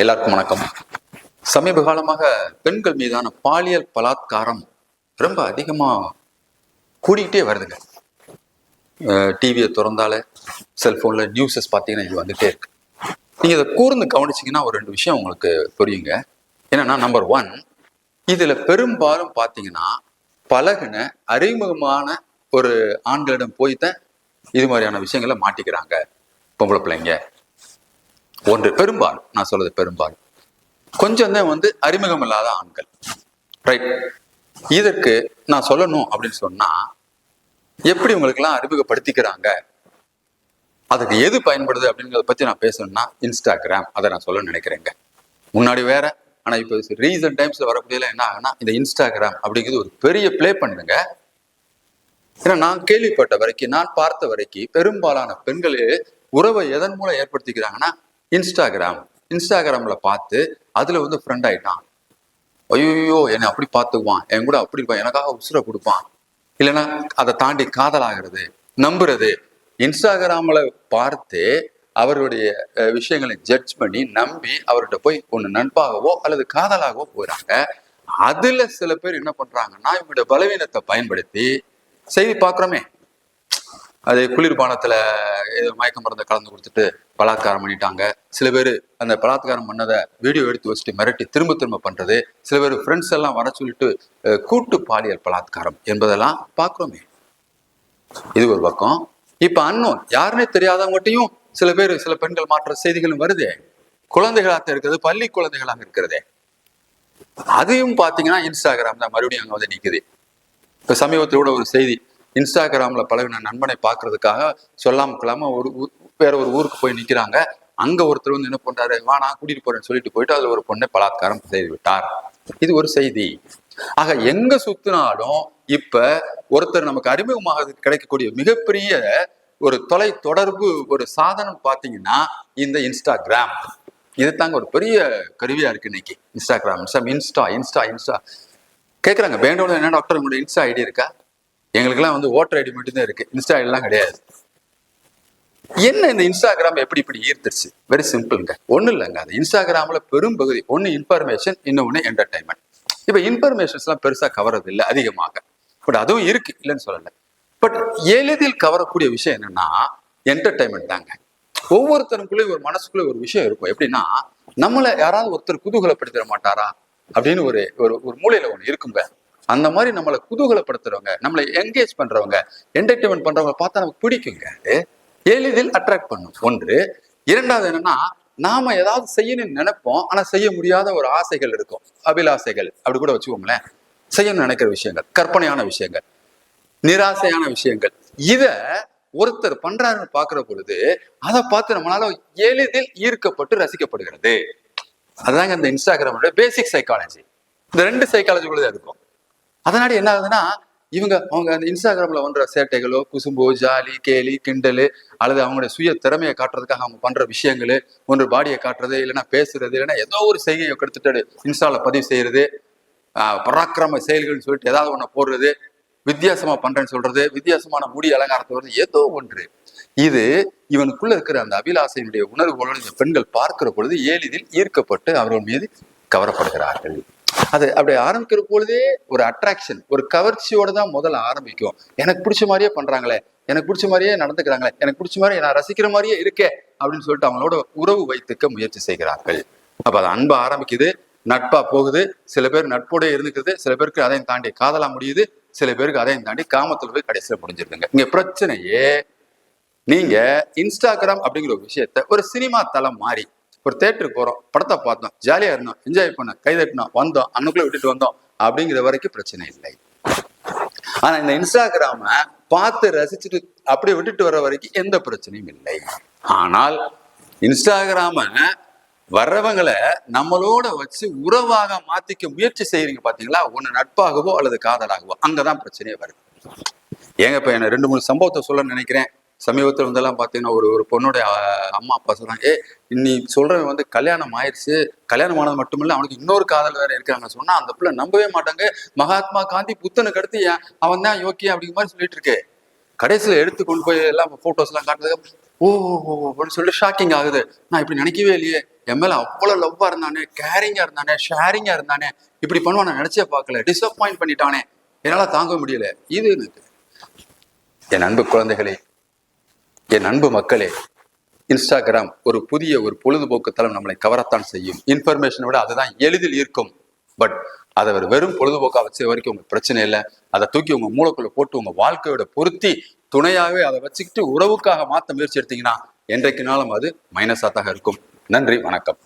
எல்லாருக்கும் வணக்கம். சமீப காலமாக பெண்கள் மீதான பாலியல் பலாத்காரம் ரொம்ப அதிகமாக கூடிக்கிட்டே வருதுங்க. டிவியை திறந்தாலே செல்ஃபோனில் நியூஸஸ் பார்த்தீங்கன்னா இது வந்துட்டே இருக்கு. நீங்கள் இதை கூர்ந்து கவனிச்சிங்கன்னா ஒரு ரெண்டு விஷயம் உங்களுக்கு புரியுங்க. என்னன்னா நம்பர் ஒன் இதில் பெரும்பாலும் பார்த்தீங்கன்னா பழகின அறிமுகமான ஒரு ஆண்களிடம் போய்த்தான் இது மாதிரியான விஷயங்களை மாட்டிக்கிறாங்க பொம்பளை பிள்ளைங்க. ஒன்று பெரும்பாலும் நான் சொல்றது பெரும்பாலும். கொஞ்சம் தான் வந்து அறிமுகம் இல்லாத ஆண்கள். ரைட் இதற்கு நான் சொல்லணும் அப்படின்னு சொன்னா எப்படி உங்களுக்கெல்லாம் அறிமுகப்படுத்திக்கிறாங்க? அதுக்கு எது பயன்படுது அப்படிங்கிறத பத்தி நான் பேசணும்னா இன்ஸ்டாகிராம் அதை நான் சொல்ல நினைக்கிறேங்க. முன்னாடி வேற ஆனா இப்போ ரீசன்ட் டைம்ஸ்ல வரக்கூடியதுல என்ன ஆகுனா இந்த இன்ஸ்டாகிராம் அப்படிங்கிறது ஒரு பெரிய ப்ளே பண்ணுங்க. ஏன்னா நான் கேள்விப்பட்ட வரைக்கும் நான் பார்த்த வரைக்கும் பெரும்பாலான பெண்கள் உறவை எதன் மூலம் ஏற்படுத்திக்கிறாங்கன்னா இன்ஸ்டாகிராம் இன்ஸ்டாகிராமில் பார்த்து அதில் வந்து ஃப்ரெண்ட் ஆகிட்டான் ஐயோ என்னை அப்படி பார்த்துக்குவான். என் கூட அப்படி இருப்பான். எனக்காக உசுரை கொடுப்பான். இல்லைன்னா அதை தாண்டி காதலாகிறது நம்புறது. இன்ஸ்டாகிராமில் பார்த்து அவருடைய விஷயங்களை ஜட்ஜ் பண்ணி நம்பி அவர்கிட்ட போய் ஒன்று நண்பாகவோ அல்லது காதலாகவோ போயிறாங்க அதில் சில பேர் என்ன பண்ணுறாங்கன்னா இவங்களுடைய பலவீனத்தை பயன்படுத்தி செய்தி பார்க்குறோமே. அது குளிர்பானத்துல ஏதோ மயக்க மருந்தை கலந்து கொடுத்துட்டு பலாத்காரம் பண்ணிட்டாங்க. சில பேர் அந்த பலாத்காரம் பண்ணதை வீடியோ எடுத்து வச்சுட்டு மிரட்டி திரும்ப திரும்ப பண்றது. சில பேர் ஃப்ரெண்ட்ஸ் எல்லாம் வர சொல்லிட்டு கூட்டு பாலியல் பலாத்காரம் என்பதெல்லாம் பார்க்குறோமே. இது ஒரு பக்கம். இப்ப அன்னோன் யாருன்னே தெரியாதவங்கட்டையும் சில பேர் சில பெண்கள் மாற்ற செய்திகளும் வருதே. குழந்தைகளாக இருக்கிறது பள்ளி குழந்தைகளாக இருக்கிறதே. அதையும் பார்த்தீங்கன்னா இன்ஸ்டாகிராம் தான் மறுபடியும் அங்கே வந்து நிற்குது இப்போ சமீபத்தில் கூட ஒரு செய்தி இன்ஸ்டாகிராமில் பழகின நண்பனை பார்க்கறதுக்காக சொல்லாம கொள்ளாமல் ஒரு வேற ஒரு ஊருக்கு போய் நிற்கிறாங்க அங்கே ஒருத்தர் வந்து என்ன பண்ணுறாரு வா நான் கூட்டிட்டு போறேன்னு சொல்லிட்டு போயிட்டு அதில் ஒரு பொண்ணை பலாத்காரம் செய்து விட்டார் இது ஒரு செய்தி. ஆக எங்க சுத்தினாலும் இப்ப ஒருத்தர் நமக்கு அறிமுகமாக கிடைக்கக்கூடிய மிகப்பெரிய ஒரு தொலை தொடர்பு ஒரு சாதனம் பார்த்தீங்கன்னா இந்த இன்ஸ்டாகிராம். இது தாங்க ஒரு பெரிய கருவியா இருக்கு இன்னைக்கு. Instagram insta insta insta. Insta கேட்குறாங்க பேண்டோட என்ன டாக்டர் உங்களோட இன்ஸ்டா ஐடி இருக்கா? எங்களுக்கெல்லாம் வந்து ஓட்டர் ஐடி மட்டும்தான் இருக்கு. இன்ஸ்டா ஐடிலாம் கிடையாது. என்ன இந்த இன்ஸ்டாகிராம் எப்படி இப்படி ஈர்த்துருச்சு? வெரி சிம்பிள்ங்க ஒன்றும் இல்லைங்க அது. இன்ஸ்டாகிராமில் பெரும் பகுதி. ஒன்று இன்ஃபர்மேஷன் இன்னொன்று என்டர்டைன்மெண்ட் இப்போ இன்ஃபர்மேஷன்ஸ்லாம் பெருசாக கவரது இல்லை அதிகமாக. பட் அதுவும் இருக்கு இல்லைன்னு சொல்லலை. பட் எளிதில் கவரக்கூடிய விஷயம் என்னன்னா என்டர்டைன்மெண்ட் தாங்க. ஒவ்வொருத்தனுக்குள்ளேயும் ஒரு மனசுக்குள்ளே ஒரு விஷயம் இருக்கும். எப்படின்னா நம்மளை யாராவது ஒருத்தர் குதூகலப்படுத்திட மாட்டாரா? அப்படின்னு ஒரு ஒரு ஒரு மூலையில ஒன்று இருக்குங்க. அந்த மாதிரி நம்மளை குதூகலப்படுத்துறவங்க நம்மளை என்கேஜ் பண்றவங்க என்டர்டைன்மெண்ட் பண்றவங்க பார்த்தா நமக்கு பிடிக்குங்க. அது எளிதில் அட்ராக்ட் பண்ணும். ஒன்று. இரண்டாவது என்னன்னா நாம ஏதாவது செய்யணும்னு நினைப்போம் ஆனா செய்ய முடியாத ஒரு ஆசைகள் இருக்கும். அபிலாசைகள் அப்படி கூட வச்சுக்கோங்களேன். செய்யணும்னு நினைக்கிற விஷயங்கள் கற்பனையான விஷயங்கள் நிராசையான விஷயங்கள். இத ஒருத்தர் பண்றாருன்னு பாக்குற பொழுது அதை பார்த்து நம்மளால எளிதில் ஈர்க்கப்பட்டு ரசிக்கப்படுகிறது. அதுதாங்க இந்த இன்ஸ்டாகிராமோட பேசிக் சைக்காலஜி இந்த ரெண்டு சைக்காலஜிக்குள்ள இருக்கும். அதனால என்ன ஆகுதுன்னா இவங்க அவங்க அந்த இன்ஸ்டாகிராம்ல பண்ற சேட்டைகளோ குசும்போ ஜாலி கேலி கிண்டலு அல்லது அவங்களுடைய சுய திறமையை காட்டுறதுக்காக அவங்க பண்ற விஷயங்கள் ஒன்று பாடியை காட்டுறது இல்லைன்னா பேசுறது இல்லைன்னா ஏதோ ஒரு செய்கையை எடுத்துட்டு இன்ஸ்டால பதிவு செய்யறது பராக்கிரம செயல்கள்னு சொல்லிட்டு ஏதாவது ஒன்று போடுறது வித்தியாசமா பண்றேன்னு சொல்றது வித்தியாசமான முடி அலங்காரத்தை வருது ஏதோ ஒன்று. இது இவனுக்குள்ள இருக்கிற அந்த அபிலாசையினுடைய உணர்வுகளோடு இந்த பெண்கள் பார்க்கிற பொழுது எளிதில் ஈர்க்கப்பட்டு அவர்கள் மீது கவரப்படுகிறார்கள். அது அப்படி ஆரம்பிக்கிற பொழுதே ஒரு அட்ராக்ஷன் ஒரு கவர்ச்சியோட தான் முதல்ல ஆரம்பிக்கும். எனக்கு பிடிச்ச மாதிரியே பண்றாங்களே எனக்கு பிடிச்ச மாதிரியே நடந்துக்கிறாங்களே எனக்கு பிடிச்ச மாதிரி நான் ரசிக்கிற மாதிரியே இருக்கே அப்படின்னு சொல்லிட்டு அவங்களோட உறவு வைத்துக்க முயற்சி செய்கிறார்கள். அப்ப அது அன்பு ஆரம்பிக்குது நட்பா போகுது சில பேர் நட்போட இருந்துக்குது சில பேருக்கு அதையும் தாண்டி காதலா முடியுது சில பேருக்கு அதையும் தாண்டி காமத்துல போய் கடைசியில முடிஞ்சிருதுங்க. இங்க பிரச்சனையே நீங்க இன்ஸ்டாகிராம் அப்படிங்கிற ஒரு விஷயத்த ஒரு சினிமா தளம் மாறி ஒரு தேட்டருக்கு போறோம். படத்தை பார்த்தோம். ஜாலியா இருந்தோம். என்ஜாய் பண்ணோம். கை தட்டினோம் வந்தோம். அன்னுக்குள்ள விட்டுட்டு வந்தோம். அப்படிங்கிற வரைக்கும் பிரச்சனை இல்லை. ஆனா இந்த இன்ஸ்டாகிராம பார்த்து ரசிச்சுட்டு அப்படியே விட்டுட்டு வர்ற வரைக்கும் எந்த பிரச்சனையும் இல்லை. ஆனால் இன்ஸ்டாகிராம வர்றவங்களை நம்மளோட வச்சு உறவாக மாத்திக்க முயற்சி செய்யறீங்க பாத்தீங்களா? ஒண்ணு நட்பாகவோ அல்லது காதலாகவோ. அங்கதான் பிரச்சனையே வருது. ஏங்க இப்ப என்ன ரெண்டு மூணு சம்பவத்தை சொல்ல நினைக்கிறேன். சமீபத்தில் வந்தெல்லாம் பார்த்தீங்கன்னா ஒரு ஒரு பொண்ணுடைய அம்மா அப்பா சொல்றாங்க ஏ நீ சொல்றவன் வந்து கல்யாணம் ஆயிடுச்சு கல்யாணம் ஆனது மட்டும் இல்லை அவனுக்கு இன்னொரு காதல் வேற இருக்காங்க சொன்னா அந்த பிள்ளை நம்பவே மாட்டாங்க. மகாத்மா காந்தி புத்தனுக்கு அடுத்து ஏன்? அவன் தான் யோக்கிய அப்படிங்கிற மாதிரி சொல்லிட்டு இருக்கு. கடைசியில எடுத்து கொண்டு போய் எல்லாம் ஃபோட்டோஸ் எல்லாம் காட்டுறதுக்கு ஓ அப்படின்னு சொல்லிட்டு ஷாக்கிங் ஆகுது. நான் இப்படி நினைக்கவே இல்லையே. என் மேல அவ்வளவு லவ்வா இருந்தானே கேரிங்கா இருந்தானே ஷேரிங்கா இருந்தானே இப்படி பண்ணுவான் நான் நினைச்சே பார்க்கல. டிசப்பாயிண்ட் பண்ணிட்டானே. என்னால தாங்க முடியல. இது எனக்கு. என் அன்பு குழந்தைகளே என் அன்பு மக்களே இன்ஸ்டாகிராம் ஒரு புதிய ஒரு பொழுதுபோக்கு தளம் நம்மளை கவரத்தான் செய்யும். இன்ஃபர்மேஷனை விட அதுதான் எளிதில் இருக்கும் பட் அதை ஒரு வெறும் பொழுதுபோக்காக வச்ச வரைக்கும் உங்களுக்கு பிரச்சனை இல்லை. அதை தூக்கி உங்க மூளைக்குள்ள போட்டு உங்க வாழ்க்கையோட பொருத்தி துணையாகவே அதை வச்சுக்கிட்டு உறவுக்காக மாற்ற முயற்சி எடுத்தீங்கன்னா என்றைக்குனாலும் அது மைனஸாக தான் இருக்கும். நன்றி வணக்கம்.